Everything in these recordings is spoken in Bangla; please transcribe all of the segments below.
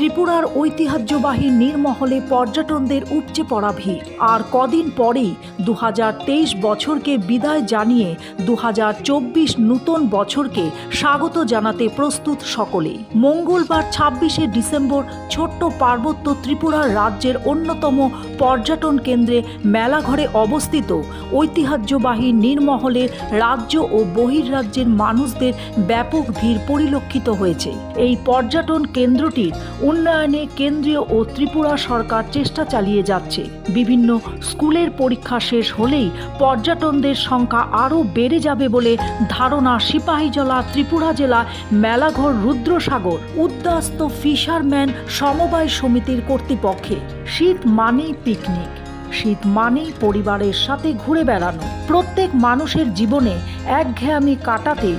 ত্রিপুরার ঐতিহ্যবাহী নীরমহলে পর্যটনদের উপচে পড়া ভিড়। আর কদিন পরেই দু বছরকে বিদায় জানিয়ে দু হাজার চব্বিশ নতুন বছরকে স্বাগত জানাতে প্রস্তুত সকলেই। মঙ্গলবার ছাব্বিশে ডিসেম্বর ছোট্ট পার্বত্য ত্রিপুরার রাজ্যের অন্যতম পর্যটন কেন্দ্রে মেলাঘরে অবস্থিত ঐতিহ্যবাহী নীরমহলের রাজ্য ও বহির্রাজ্যের মানুষদের ব্যাপক ভিড় পরিলক্ষিত হয়েছে। এই পর্যটন কেন্দ্রটির উন্নয়নে কেন্দ্রীয় ও ত্রিপুরা সরকার চেষ্টা চালিয়ে যাচ্ছে। বিভিন্ন স্কুলের পরীক্ষা শেষ হলেই পর্যটনদের সংখ্যা আরও বেড়ে যাবে বলে ধারণা সিপাহীজলা ত্রিপুরা জেলা, মেলাঘর, রুদ্রসাগর উদ্যাস্ত ফিশারম্যান সমবায় সমিতির কর্তৃপক্ষে। শীত মানেই পিকনিক, শীত মানেই পরিবারের সাথে ঘুরে বেড়ানো। প্রত্যেক মানুষের জীবনে একঘেয়ামি কাটাতে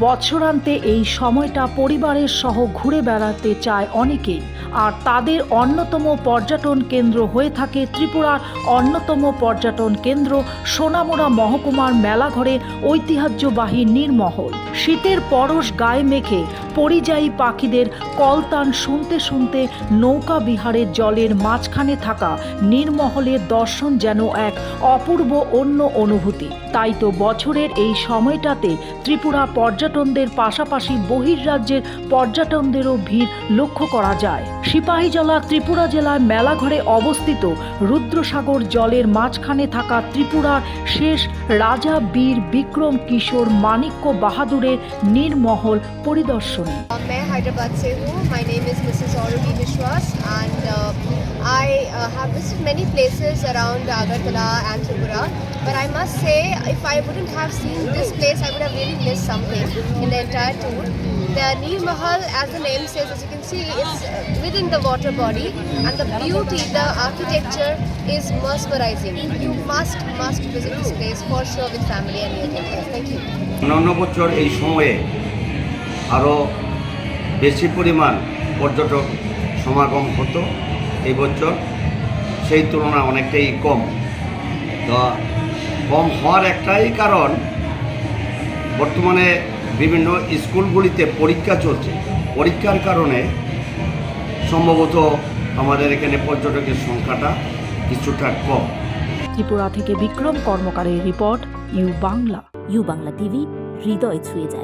বছরান্তে এই সময়টা পরিবারের সহ ঘুরে বেড়াতে চায় অনেকেই। আর তাদের অন্যতম পর্যটন কেন্দ্র হয়ে থাকে ত্রিপুরার অন্যতম পর্যটন কেন্দ্র সোনামুড়া মহকুমার মেলাঘরে ঐতিহ্যবাহী নীরমহল। শীতের পরশ গায়ে মেখে পরিযায়ী পাখিদের কলতান শুনতে শুনতে নৌকা বিহারের জলের মাঝখানে থাকা নীরমহলের দর্শন যেন এক অপূর্ব অন্য অনুভূতি। তাই তো বছরের এই সময়টাতে ত্রিপুরা পর্যটনদের পাশাপাশি বহির্রাজ্যের পর্যটনদেরও ভিড় লক্ষ্য করা যায় সিপাহীজলা ত্রিপুরা জেলার মেলাঘরে অবস্থিত রুদ্রসাগর জলের মাঝখানে থাকা ত্রিপুরার শেষ রাজা বীর বিক্রম কিশোর মাণিক্য বাহাদুরের নীরমহল পরিদর্শনী मैं हैदराबाद से हूँ my name is Mrs Aurvi Vishwas and uh, have visited many places around Agartala and Tripura, but I must say, if I wouldn't have seen this place, I would have really missed something in the entire tour. The Neer Mahal, as the name says, as you can see, it's within the water body, and the beauty, the architecture is mesmerizing. You must, must visit this place for sure with family and your friends. Thank you. আরও বেশি পরিমাণ পর্যটক সমাগম হতো এই বছর সেই তুলনায় অনেকটাই কম। তো কম হওয়ার একটাই কারণ বর্তমানে বিভিন্ন স্কুলগুলিতে পরীক্ষা চলছে। পরীক্ষার কারণে সম্ভবত আমাদের এখানে পর্যটকের সংখ্যাটা কিছুটা কম। ত্রিপুরা থেকে Bikram কর্মকারের report U Bangla. U Bangla TV হৃদয় ছুঁয়ে যায়।